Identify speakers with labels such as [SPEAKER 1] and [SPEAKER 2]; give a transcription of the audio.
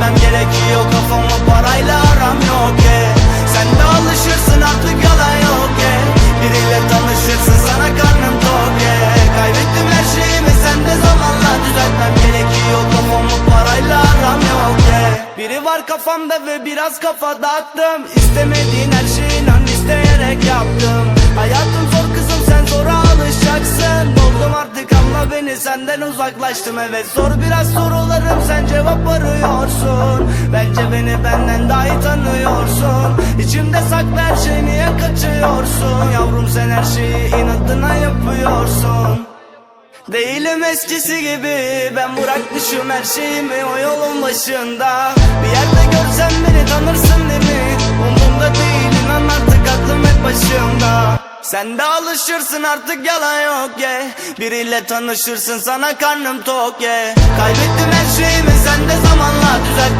[SPEAKER 1] etmem gerekiyor Kafamı parayla aram yok e. Sen de alışırsın artık yalan yok e. Biriyle tanışırsın sana karnım tok e. Kaybettim her şeyimi sen de zamanla düzeltmem gerekiyor Kafamı parayla aram yok e. Biri var kafamda ve biraz kafa dağıttım İstemediğin her şeyi inan isteyerek yaptım beni senden uzaklaştım Evet. Zor biraz sorularım sen cevap arıyorsun. Bence beni benden daha iyi tanıyorsun. İçimde saklı her şey niye kaçıyorsun? Yavrum sen her şeyi inadına yapıyorsun. Değilim eskisi gibi Ben bırakmışım her şeyimi o yolun başında. Bir yerde görsen beni tanırsın değil mi? Umumda değil inan artık aklım hep başımda Sen de alışırsın artık yalan yok ye. Biriyle tanışırsın sana karnım tok ye. Kaybettim her şeyimi sen de zamanla düzeltmem